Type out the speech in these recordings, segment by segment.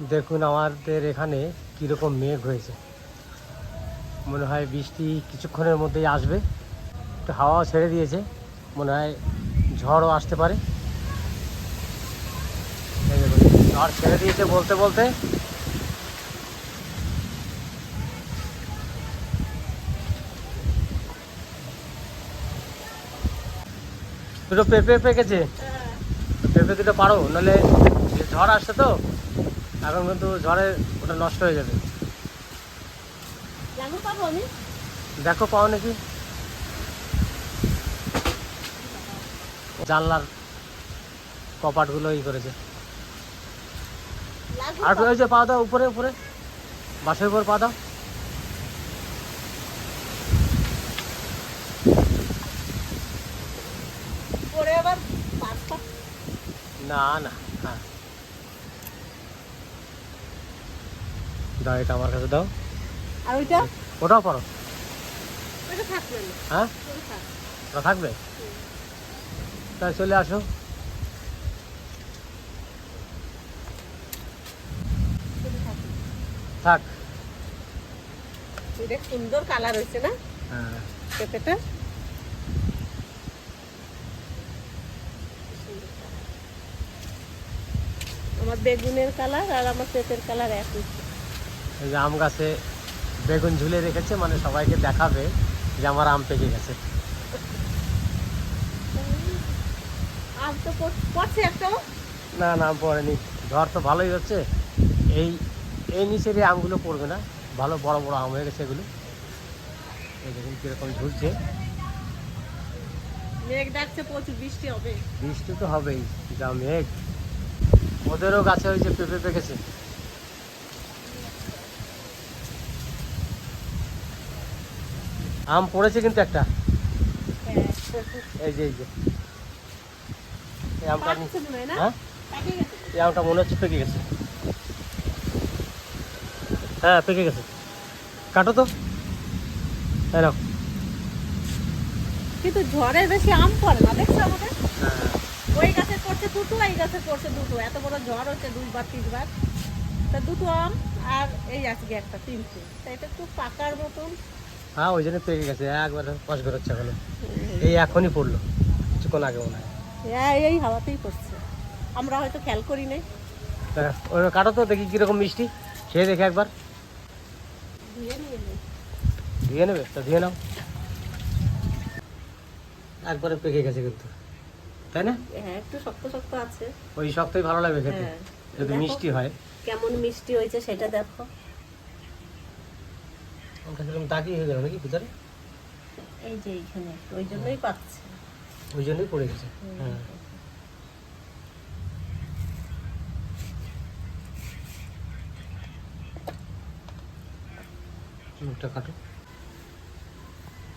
দেখুন আমাদের এখানে কীরকম মেঘ হয়েছে। মনে হয় বৃষ্টি কিছুক্ষণের মধ্যেই আসবে। একটু হাওয়াও ছেড়ে দিয়েছে। মনে হয় ঝড়ও আসতে পারে। ঝড় ছেড়ে দিয়েছে বলতে বলতে। দুটো পেঁপে পেকেছে। পেঁপে দুটো পারো, নাহলে ঝড় আসছে তো। এখন কিন্তু ঝড়ে ওটা নষ্ট হয়ে যাবে। দেখো পাও নাকি? জানলার কপাটগুলো ই করেছে। আর। ওই যে পা দাও উপরে উপরে। বাসের উপর পা দাও। না না হ্যাঁ। দাও এটা আমার কাছে দাও। আর ওইটা? ওটাও পারো। ওইটা থাকবে না। হ্যাঁ? ওটা থাকবে? তাই চলে আসো। থাক। এটা সুন্দর কালার হয়েছে না? হ্যাঁ। পেঁপেটা? আমার বেগুনের কালার আর আমার পেঁপের কালার একই এই যে আম গাছে বেগুন ঝুলে রেখেছে মানে সবাইকে দেখাবে যে আমার আম পেকে গেছে। না না আম পড়েনি। ঝড় তো ভালোই হচ্ছে। এই এই নিচের এই আমগুলো পড়বে না। ভালো বড় বড় আম হয়ে গেছে এগুলো। এই দেখুন কীরকম ঝুলছে। মেঘ ডাকছে প্রচুর বৃষ্টি হবে। বৃষ্টি তো হবেই। যা মেঘ। ওদেরও গাছে হয়েছে পেঁপে পেকেছে। আম পড়েছে কিন্তু একটা। এই যে এই যে। এই আমটা মনে হ্যাঁ এই আমটা মনে হচ্ছে পেকে গেছে। হ্যাঁ পেকে গেছে। কাটো তো। হ্যাঁ নাও। কিন্তু ঝড়ে বেশি আম পড়ে না দেখছ আমাদের? হ্যাঁ। ওই গাছে পড়ছে দুটো এই গাছে পড়ছে দুটো। এত বড় ঝড় হচ্ছে দুইবার তিনবার। তা দুটো আম আর এই আজকে একটা তিনটে। তা এটা একটু পাকার মতন। হ্যাঁ ওই জন্য পেকে গেছে। একবার পাশ বেরোচ্ছে এখনও। এই এখনই পড়ল। কিছুক্ষণ আগে মনে হয়। এই- এই হাওয়াতেই পড়ছে। আমরা হয়তো খেয়াল করি নাই। ওই কাটো তো দেখি কীরকম মিষ্টি। খেয়ে দেখে একবার। ধুয়ে নেবে? তা ধুয়ে নাও। একবারে পেকে গেছে কিন্তু। তাই না? হ্যাঁ একটু শক্ত শক্ত আছে। ওই শক্তই ভালো লাগবে খেতে। হ্যাঁ। যদি মিষ্টি হয়। কেমন মিষ্টি হয়েছে সেটা দেখো। দাগি হয়ে গেল নাকি ভিতরে? এই যে এইখানে ওই জন্যই পাচ্ছে। ওই জন্যই পড়ে গেছে। হ্যাঁ। মুখটা কাটো।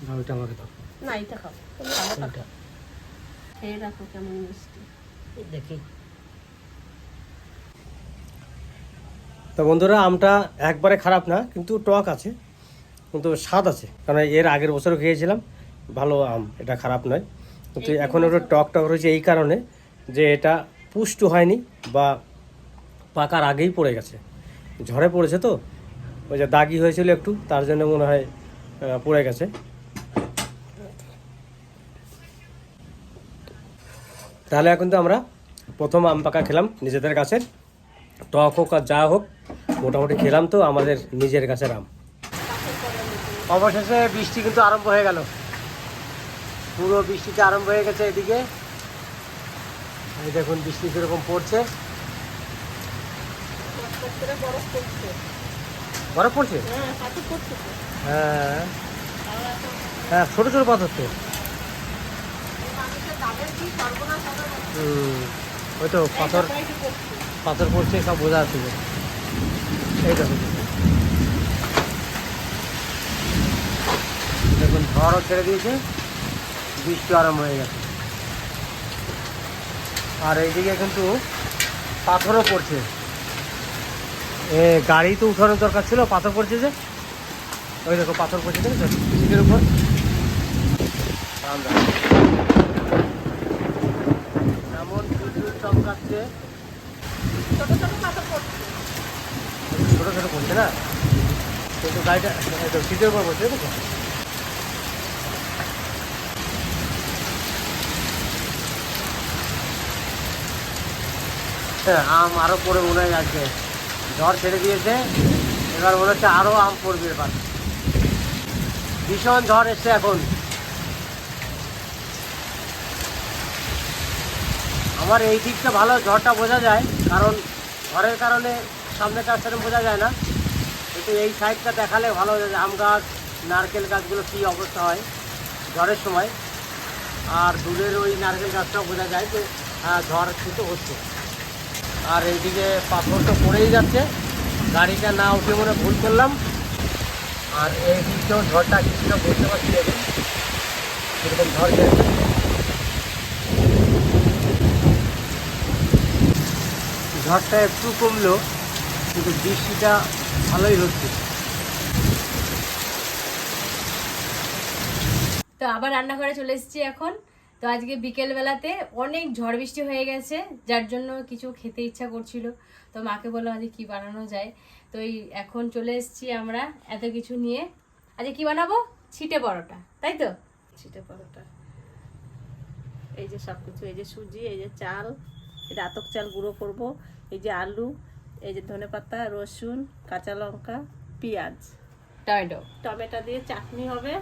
না ওইটা আমাকে দাও। না এটা খাও। তুমি ভালো ওইটা খেয়ে রাখো কেমন মিষ্টি। দেখি। তো বন্ধুরা আমটা একবারে খারাপ না কিন্তু টক আছে। কিন্তু স্বাদ আছে। কারণ এর আগের বছরও খেয়েছিলাম ভালো আম এটা খারাপ নয়। কিন্তু এখন ওটা টক টক রয়েছে এই কারণে যে এটা পুষ্ট হয়নি বা পাকার আগেই পড়ে গেছে। ঝড়ে পড়েছে তো ওই যে দাগি হয়েছিল একটু তার জন্য মনে হয় পড়ে গেছে। তাহলে এখন তো আমরা প্রথম আম পাকা খেলাম নিজেদের গাছের টক হোক আর যা হোক মোটামুটি খেলাম তো আমাদের নিজের গাছের আম। অবশেষে বৃষ্টি কিন্তু আরম্ভ হয়ে গেল। পুরো বৃষ্টিটা আরম্ভ হয়ে গেছে এদিকে। দেখুন বৃষ্টি কীরকম পড়ছে। বরফ পড়ছে? হ্যাঁ। হ্যাঁ ছোটো ছোটো পাথর তো। ওই তো পাথর। পাথর পড়ছে, সব বোঝা যে। এই দেখুন। ঝড়ও ছেড়ে দিয়েছে বৃষ্টি আরম্ভ হয়ে গেছে। আর এইদিকে কিন্তু পাথরও পড়ছে। এ গাড়ি তো উঠানোর দরকার ছিল পাথর পড়ছে যে। ওই দেখো পাথর পড়ছে দেখেছ? সিটের উপর? ঠান্ডা। এমন বিদ্যুৎ চমকাচ্ছে। ছোট ছোট পাথর পড়ছে। ছোটো ছোটো করছে না? কিন্তু গাড়িটা সিটের উপর বসে দেখো আম আরও পড়ে মনে হয় আজকে। ঝড় ছেড়ে দিয়েছে, এবার মনে হচ্ছে আরও আম পড়বে এবার। ভীষণ ঝড় এসছে এখন। আমার এই দিকটা ভালো, ঝড়টা বোঝা যায়, কারণ ঝড়ের কারণে সামনেটা সেরকম বোঝা যায় না। কিন্তু এই সাইডটা দেখালে ভালো আম গাছ, নারকেল গাছগুলো কী অবস্থা হয় ঝড়ের সময়। আর দূরের ওই নারকেল গাছটাও বোঝা যায় যে হ্যাঁ ঝড় কিন্তু হচ্ছে। আর এইদিকে পাথর তো পড়েই যাচ্ছে। গাড়িটা না উঠে মনে ভুল করলাম। আর এই দিকটাও ঝড়টা কিছুটা বুঝতে পারছি কীরকম ঝড় গেছে ঝড়টা একটু কমলো, কিন্তু বৃষ্টিটা ভালোই হচ্ছে। তো আবার রান্নাঘরে চলে এসেছি এখন। তো আজকে বিকেল বেলাতে অনেক ঝড় বৃষ্টি হয়ে গেছে যার জন্য কিছু খেতে ইচ্ছা করছিল। তো মাকে বললাম আজকে কি বানানো যায়? তো এই এখন চলে এসেছি আমরা এত কিছু নিয়ে। আজকে কি বানাবো? ছিটে পরোটা তাই তো? ছিটে পরোটা। এই যে সব কিছু এই যে সুজি এই যে চাল এই যে আতক চাল গুঁড়ো করব এই যে আলু এই যে ধনেপাতা রসুন কাঁচা লঙ্কা পেঁয়াজ। টমেটো। টমেটো দিয়ে চাটনি হবে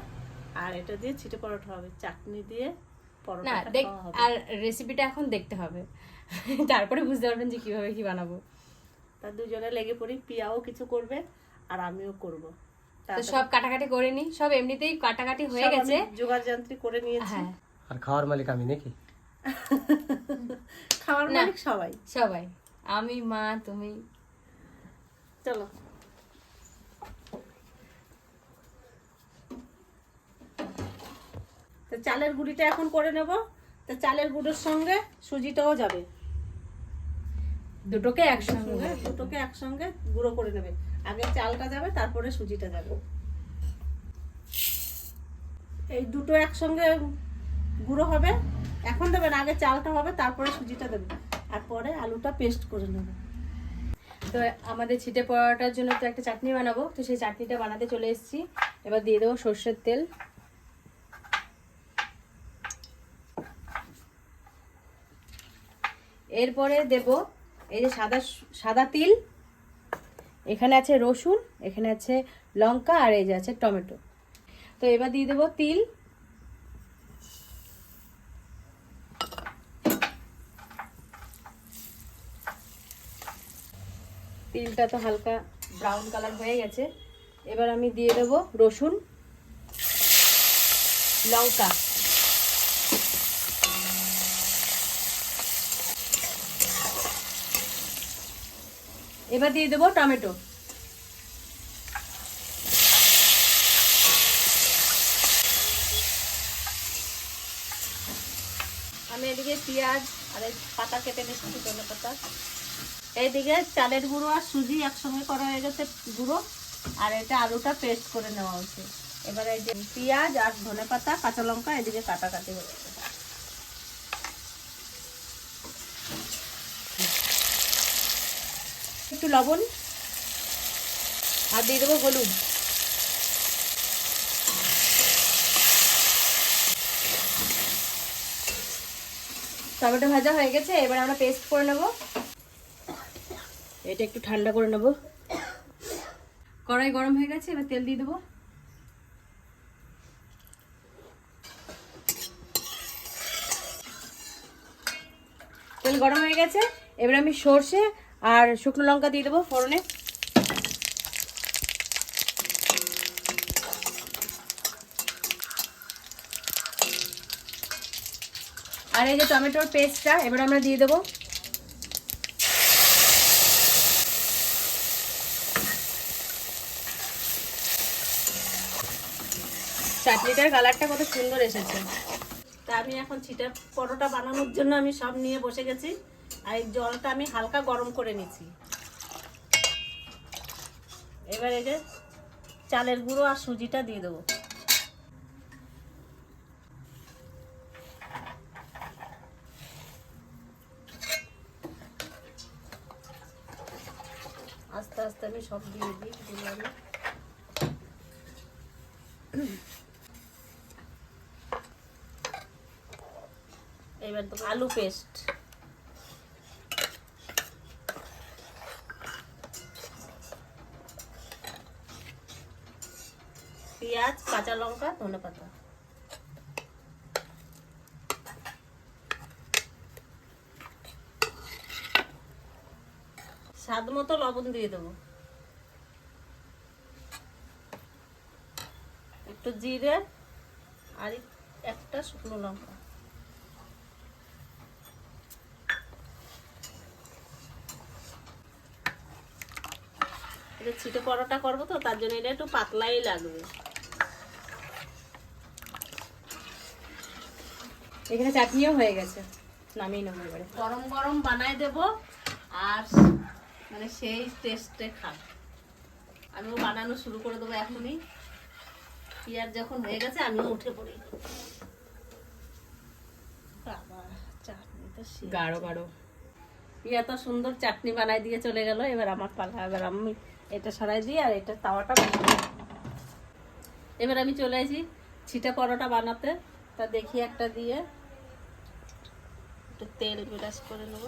আর এটা দিয়ে ছিটে পরোটা হবে। চাটনি দিয়ে না দেখ আর রেসিপিটা এখন দেখতে হবে। তারপরে বুঝতে পারবেন যে কীভাবে কি বানাবো। তা দুজনে লেগে পড়ি পিয়াও কিছু করবে আর আমিও করব। তো সব কাটাকাটি করে নি সব এমনিতেই কাটাকাটি হয়ে গেছে। জোগাড় যন্ত্রী করে নিয়েছি। হ্যাঁ। আর খাওয়ার মালিক আমি নাকি? খাওয়ার মালিক সবাই। সবাই। আমি মা তুমি। চলো। চালের গুঁড়িটা এখন করে নেব। তো চালের গুঁড়োর সঙ্গে সুজিটাও যাবে। দুটোকে একসঙ্গে সঙ্গে দুটোকে একসঙ্গে গুঁড়ো করে নেবে। আগে চালটা যাবে তারপরে সুজিটা যাবে। এই দুটো একসঙ্গে গুঁড়ো হবে। এখন দেবেন আগে চালটা হবে তারপরে সুজিটা দেবে আর পরে আলুটা পেস্ট করে নেবে। তো আমাদের ছিটে পরোটার জন্য তো একটা চাটনি বানাবো। তো সেই চাটনিটা বানাতে চলে এসেছি। এবার দিয়ে দেবো সর্ষের তেল। এরপরে দেব এই যে সাদা সাদা তিল, এখানে আছে রসুন, এখানে আছে লঙ্কা, আর এই যে আছে টমেটো। তো এবার দিয়ে দেবো তিল। তিলটা তো হালকা ব্রাউন কালার হয়ে গেছে। এবার আমি দিয়ে দেব রসুন, লঙ্কা। এবার দিয়ে দেবো টমেটো। আমি এদিকে পেঁয়াজ আর পাতা কেটে নিচ্ছি ধনে পাতা। এইদিকে চালের গুঁড়ো আর সুজি একসঙ্গে করা হয়ে গেছে গুঁড়ো, আর এটা আলুটা পেস্ট করে নেওয়া হচ্ছে এবার এই যে পেঁয়াজ আর ধনে পাতা, কাঁচা লঙ্কা এদিকে কাটাকাটি গেছে। একটু লবণ আর দিয়ে দেবো হলুদ। টমেটো ভাজা হয়ে গেছে, এবার আমরা পেস্ট করে নেব। এটা একটু ঠান্ডা করে নেব। কড়াই গরম হয়ে গেছে, এবার তেল দিয়ে দেবো। তেল গরম হয়ে গেছে, এবার আমি সর্ষে আর শুকনো লঙ্কা দিয়ে দেবো ফোড়নে। আর এই যে টমেটোর পেস্টটা, এবার আমরা দিয়ে দেবো। চাটনিটার কালারটা কত সুন্দর এসেছে। তা আমি এখন ছিটা পরোটা বানানোর জন্য আমি সব নিয়ে বসে গেছি। আর এই জলটা আমি হালকা গরম করে নিচ্ছি। এবার এই যে চালের গুঁড়ো আর সুজিটা দিয়ে দেবো। আস্তে আস্তে আমি সব দিয়ে দিই এবার তো আলু পেস্ট। কাঁচা লঙ্কা, ধনে পাতা। স্বাদ মতো লবণ দিয়ে দেবো। একটু জিরে আর একটা শুকনো লঙ্কা। ছিটে পরোটা করব তো, তার জন্য এটা একটু পাতলাই লাগবে। এখানে চাটনিও হয়ে গেছে। নামিয়ে নেব এবারে। গরম গরম বানাই দেব আর মানে সেই টেস্টে খাব। আমিও বানানো শুরু করে দেবো এখনই। পেঁয়াজ যখন হয়ে গেছে আমিও উঠে পড়ি। গাঢ় গাঢ়। পিয়া তো সুন্দর চাটনি বানাই দিয়ে চলে গেল এবার আমার পালা এবার আমি এটা সরাই দিই আর এটা তাওয়াটা এবার আমি চলে আসি ছিটা পরোটা বানাতে। তা দেখি একটা দিয়ে। একটু তেল বিরাজ করে নেব।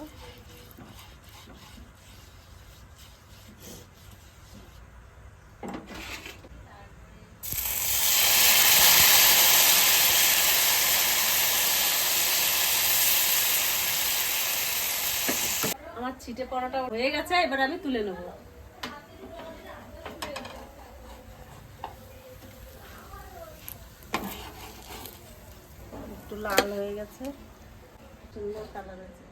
আমার ছিটে পড়াটা হয়ে গেছে এবার আমি তুলে নেব একটু লাল হয়ে গেছে সুন্দর কালার হয়েছে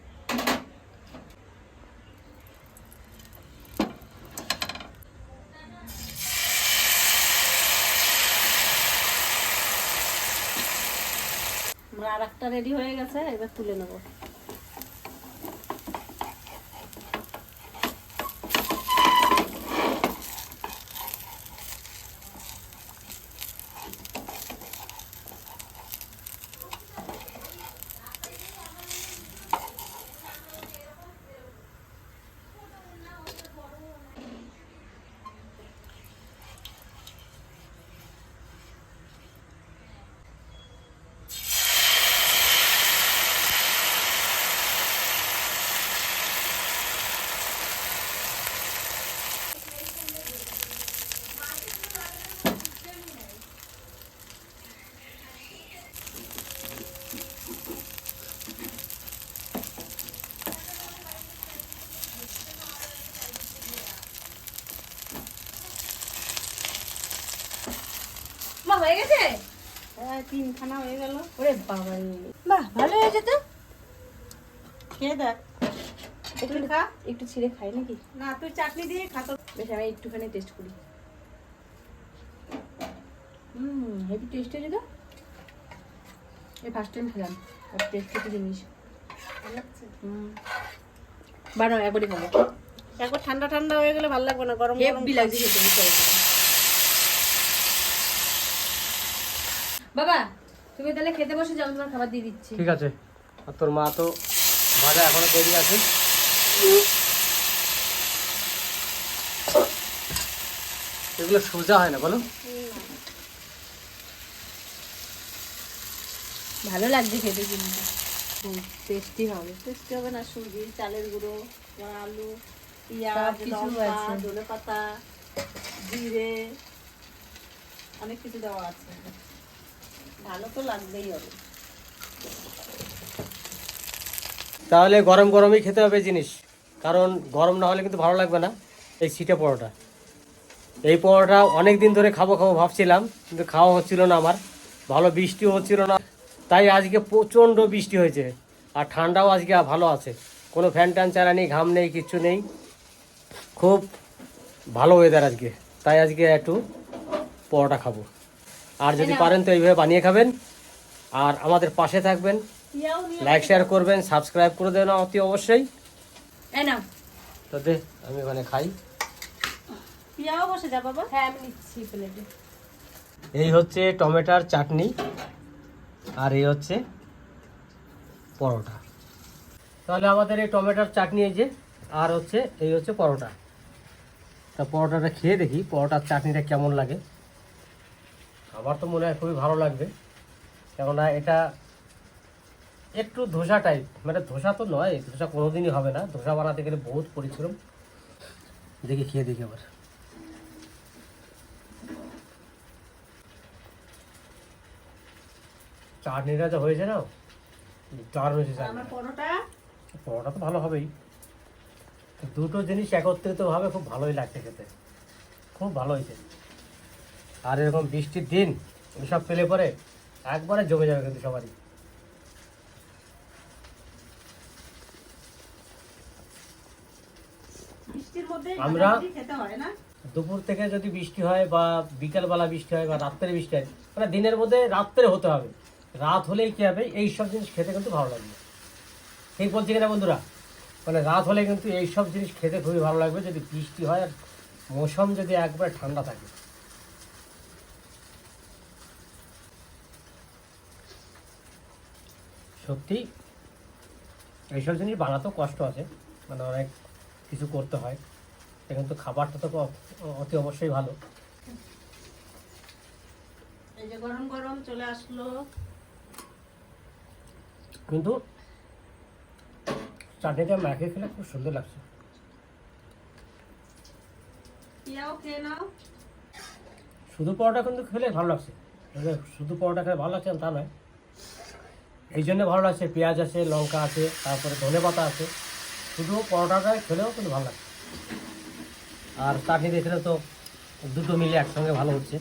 আমার আর একটা রেডি হয়ে গেছে এবার তুলে নেব মা হয়ে গেছে হ্যাঁ তিনখানা হয়ে গেল। ওরে বাবা বাহ ভালো হয়েছে তো? খেয়ে দেখ। একটু খা। একটু ছিঁড়ে খাই নাকি? না তুই চাটনি দিয়ে খা তো। বেশ আমি একটুখানি টেস্ট করি। হুম হেভি টেস্ট হয়েছে তো? এই ফার্স্ট টাইম খেলাম। আর টেস্ট জিনিস। ভালো হুম। বানাও একবারই খাব একবার ঠান্ডা ঠান্ডা হয়ে গেলে ভালো লাগবে না গরম গরম লাগছে। খেতে বুঝতে পারছি না। বাবা তুমি তাহলে খেতে বসে যাও তোমার খাবার দিয়ে দিচ্ছি। ঠিক আছে। আর তোর মা তো ভাজা এখনও দেরি আছে। এগুলো সোজা হয় না বলো। ভালো লাগছে খেতে কিন্তু। টেস্টি হবে। টেস্টি হবে না সুজি চালের গুঁড়ো আলু পেঁয়াজ কিছু লঙ্কা ধনে পাতা জিরে অনেক কিছু দেওয়া আছে। ভালো তো লাগবেই হবে। তাহলে গরম গরমই খেতে হবে জিনিস। কারণ গরম না হলে কিন্তু ভালো লাগবে না এই সিটে পরোটা। এই পরোটা অনেক দিন ধরে খাব খাব ভাবছিলাম, কিন্তু খাওয়া হচ্ছিল না আমার। ভালো বৃষ্টিও হচ্ছিল না। তাই আজকে প্রচণ্ড বৃষ্টি হয়েছে। আর ঠান্ডাও আজকে ভালো আছে। কোনো ফ্যান ট্যান চালা নেই, ঘাম নেই, কিচ্ছু নেই। খুব ভালো ওয়েদার আজকে। তাই আজকে একটু পরোটা খাব। আর যদি পারেন তো এইভাবে বানিয়ে খাবেন। আর আমাদের পাশে থাকবেন। লাইক শেয়ার করবেন সাবস্ক্রাইব করে দেবেন অতি অবশ্যই। তো দে আমি ওখানে খাই। পিয়াও বসে যা বাবা। হ্যাঁ আমি নিচ্ছি প্লেটে। এই হচ্ছে টমেটোর চাটনি। আর এই হচ্ছে পরোটা। তাহলে আমাদের এই টমেটোর চাটনি এই যে আর হচ্ছে এই হচ্ছে পরোটা। তা পরোটাটা খেয়ে দেখি পরোটার চাটনিটা কেমন লাগে। আমার তো মনে হয় খুবই ভালো লাগবে। কেননা এটা একটু ধোসা টাইপ মানে ধোসা তো নয় ধোসা কোনোদিনই হবে না। ধোসা বানাতে গেলে বহুত পরিশ্রম। দেখি খেয়ে দেখি আবার। চাটনিটা যা হয়েছে না দারুণ হয়েছে পরোটা? পরোটা তো ভালো হবেই। দুটো জিনিস একত্রিত ভাবে খুব ভালোই লাগছে খেতে। খুব ভালো হয়েছে। আর এরকম বৃষ্টির দিন এসব পেলে পরে একবারে জমে যাবে কিন্তু সবারই। আমরা- দুপুর থেকে যদি বৃষ্টি হয় বা বিকালবেলা বৃষ্টি হয় বা রাত্রে বৃষ্টি হয় মানে দিনের মধ্যে রাত্রে হতে হবে। রাত হলেই কি হবে? এই সব জিনিস খেতে কিন্তু ভালো লাগবে। ঠিক বলছি কিনা বন্ধুরা? মানে রাত হলে কিন্তু এই সব জিনিস খেতে খুবই ভালো লাগবে। যদি বৃষ্টি হয় আর মৌসুম যদি একবারে ঠান্ডা থাকে। সত্যি এইসব জিনিস বানাতেও কষ্ট আছে। মানে অনেক কিছু করতে হয়। কিন্তু খাবারটা তো অতি অবশ্যই ভালো। এই যে গরম গরম চলে আসলো। কিন্তু চাটনিটা মাখিয়ে খেলে খুব সুন্দর লাগছে। শুধু পরোটা কিন্তু খেলে ভালো লাগছে। শুধু পরোটা খেলে ভালো লাগছে তা নয়। এই জন্য ভালো লাগছে। পেঁয়াজ আছে, লঙ্কা আছে, তারপরে ধনে পাতা আছে। শুধু পরোটাটা খেলেও কিন্তু ভালো লাগছে আর চাটনি দিয়ে খেলে তো দুটো মিলে একসঙ্গে ভালো হচ্ছে।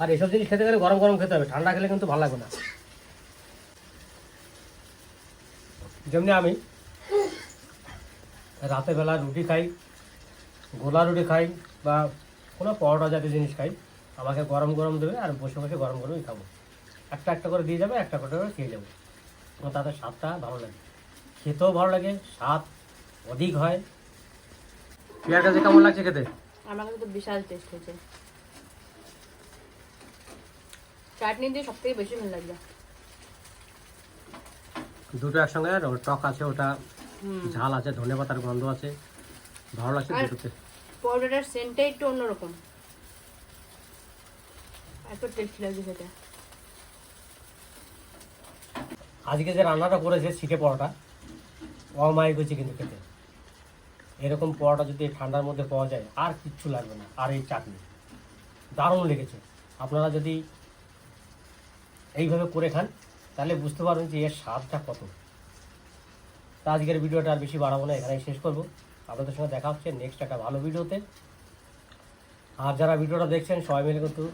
আর এসব জিনিস খেতে গেলে গরম গরম খেতে হবে। ঠান্ডা খেলে কিন্তু ভালো লাগবে না। যেমনি আমি রাতের বেলা রুটি খাই, গোলা রুটি খাই বা কোনো পরোটা জাতীয় জিনিস খাই, আমাকে গরম গরম দেবে আর বসে বসে গরম গরমই খাব। একটা একটা করে দিয়ে যাবে একটা করে করে খেয়ে যাব এবং তাদের স্বাদটা ভালো লাগে। খেতেও ভালো লাগে স্বাদ অধিক হয়। পেঁয়াজ কাছে কেমন লাগছে খেতে? আমার কাছে তো বিশাল টেস্ট হয়েছে। চাটনি দিয়ে সব থেকে বেশি ভালো লাগবে দুটো একসঙ্গে আর টক আছে ওটা ঝাল আছে ধনে পাতার গন্ধ আছে ভালো লাগছে দুটোতে। পরোটাটার সেন্টটা একটু অন্যরকম। এত টেস্টি লাগছে সেটা আজকে যে রান্নাটা করেছে শিখে পরোটা, অমায়িক হয়েছে কিন্তু খেতে। এরকম পরোটা যদি ঠান্ডার মধ্যে পাওয়া যায়, আর কিচ্ছু লাগবে না, আর এই চাটনি। দারুণ লেগেছে। আপনারা যদি এইভাবে করে খান, তাহলে বুঝতে পারবেন যে এর স্বাদটা কত। তা আজকের ভিডিওটা আর বেশি বাড়াবো না, এখানেই শেষ করব। আপনাদের সঙ্গে দেখা হচ্ছে নেক্সট একটা ভালো ভিডিওতে। আর যারা ভিডিওটা দেখছেন, সবাই মিলে কিন্তু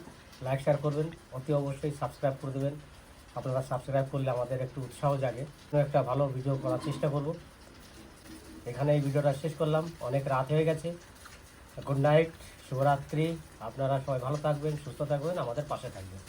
লাইক শেয়ার করবেন। অতি অবশ্যই সাবস্ক্রাইব করে দেবেন। আপনারা সাবস্ক্রাইব করলে আমাদের একটু উৎসাহ জাগে। একটা ভালো ভিডিও করার চেষ্টা করব। এখানে এই ভিডিওটা শেষ করলাম। অনেক রাত হয়ে গেছে। গুড নাইট, শুভরাত্রি। আপনারা সবাই ভালো থাকবেন, সুস্থ থাকবেন, আমাদের পাশে থাকবেন।